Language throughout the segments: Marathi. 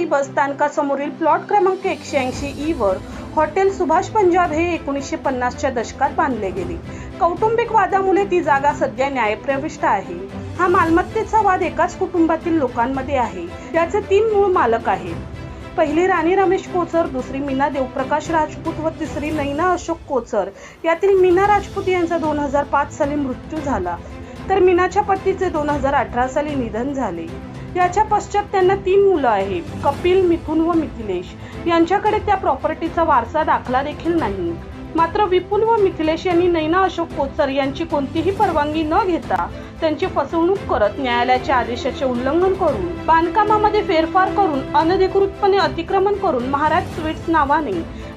बसस्थानकासमोरील प्लॉट क्रमांक एकशे ऐंशी ई वर हॉटेल सुभाष पंजाब हे एकोणीसशे पन्नासच्या दशकात बांधले गेले. कौटुंबिक वादामुळे ती जागा सध्या न्यायप्रविष्ट आहे. हा मालमत्तेचा वाद एकाच कुटुंबातील लोकांमध्ये आहे. याचे तीन मूळ मालक आहेत. पहिली राणी रमेश कोचर दुसरी मीना देवप्रकाश राजपूत व तिसरी नैना अशोक कोचर. यातील मीना राजपूत यांचा दोन हजार पाच साली मृत्यू झाला. तर मीनाच्या पतीचे दोन हजार अठरा साली निधन झाले. याच्या पश्चात त्यांना तीन मुलं आहेत कपिल मिथुन व मिथिलेश. यांच्याकडे त्या प्रॉपर्टीचा वारसा दाखला देखील नाही. मात्र विपुल व मिथिलेश यांनी नैना अशोक कोचर यांची कोणतीही परवानगी न घेता त्यांची फसवणूक करत न्यायालयाच्या आदेशाचे उल्लंघन करून बांधकामामध्ये फेरफार करून अनधिकृतपणे अतिक्रमण करून महाराज स्वीट्स नावाने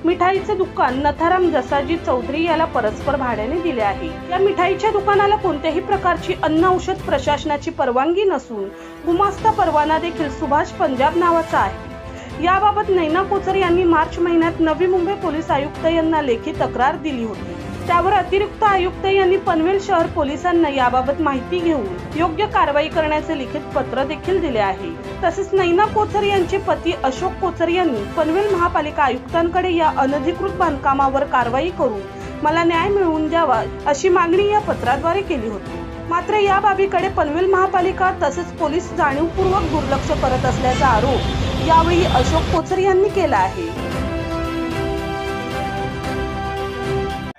मिठाईचे दुकान नथाराम जसाजी चौधरी याला परस्पर भाड्याने दिले आहे. या मिठाईच्या दुकानाला कोणत्याही प्रकारची अन्न औषध प्रशासनाची परवानगी नसून गुमास्ता परवाना देखील सुभाष पंजाब नावाचा आहे. याबाबत नैना कोचर यांनी मार्च महिन्यात नवी मुंबई पोलीस आयुक्त यांना लेखी तक्रार दिली होती. त्यावर अतिरिक्त आयुक्त यांनी पनवेल शहर पोलिसांना याबाबत माहिती घेऊन योग्य कारवाई करण्याचे लिखित पत्र देखील दिले आहे. तसेच नैना कोचर यांचे पती अशोक कोचर यांनी पनवेल महापालिका आयुक्तांकडे या अनधिकृत बांधकामावर कारवाई करून मला न्याय मिळवून द्यावा अशी मागणी या पत्राद्वारे केली होती. मात्र या बाबीकडे पनवेल महापालिका तसेच पोलीस जाणीवपूर्वक दुर्लक्ष करत असल्याचा आरोप यावेळी अशोक कोचर यांनी केला आहे.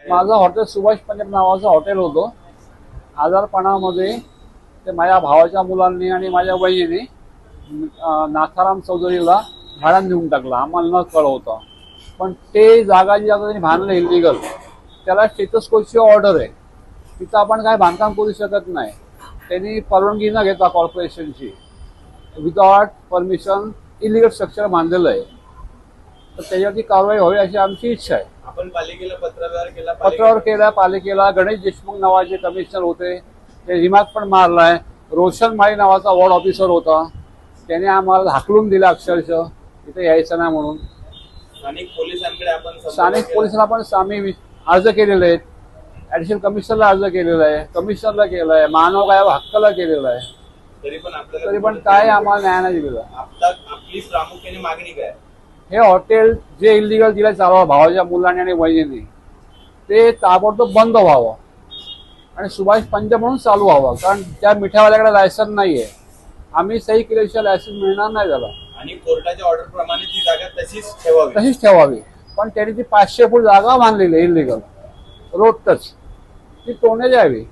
माझं हॉटेल सुभाष पंजाब नावाचं हॉटेल होतं. आजारपणामध्ये ते माझ्या भावाच्या मुलांनी आणि माझ्या बहिणीने नाथाराम चौधरीला भाड्यानं देऊन टाकलं. आम्हाला न कळवता. पण ते जागा जी जागा त्यांनी बांधलं इलिगल त्याला स्टेटसकोची ऑर्डर आहे. तिथं आपण काय बांधकाम करू शकत नाही. त्यांनी परवानगी न घेता कॉर्पोरेशनची विदाउट परमिशन इलिगल स्ट्रक्चर बांधलेलं आहे. तर त्याच्यावरती कारवाई व्हावी अशी आमची इच्छा आहे. आपण पालिकेला पत्रव्यवहार केला पत्रावर केला पालिकेला गणेश देशमुख नावाचे कमिशनर होते. ते रिमार्क पण मारलाय. रोशन माळी नावाचा वॉर्ड ऑफिसर होता. त्याने आम्हाला हाकलून दिला अक्षरशः. इथे यायचं नाही म्हणून. स्थानिक पोलिसांकडे आपण स्थानिक. पोलिसांना पण आम्ही अर्ज केलेले आहेत. ऍडिशनल कमिशनरला अर्ज केलेला आहे. कमिशनरला केला आहे. मानव काय हक्काला केलेला आहे. तरी पण आपल्याला तरी पण काय आम्हाला न्याय नाही दिलेला. आपला आपली प्रामुख्याने मागणी काय? हे हॉटेल जे इलिगल दिलं चालवा भावाच्या मुलांनी आणि बहिणींनी ते ताबडतोब बंद व्हावं. आणि सुभाष पंजाब म्हणून चालू व्हावं. कारण त्या मिठावाल्याकडे लायसन नाहीये. आम्ही सही केल्याशिवाय लायसन मिळणार नाही त्याला. आणि कोर्टाच्या ऑर्डर प्रमाणे ती जागा तशीच ठेवावी. तशीच ठेवावी. पण त्यांनी ती पाचशे फूट जागा बांधलेली इलिगल रोड टच ती तोडण्यात यावी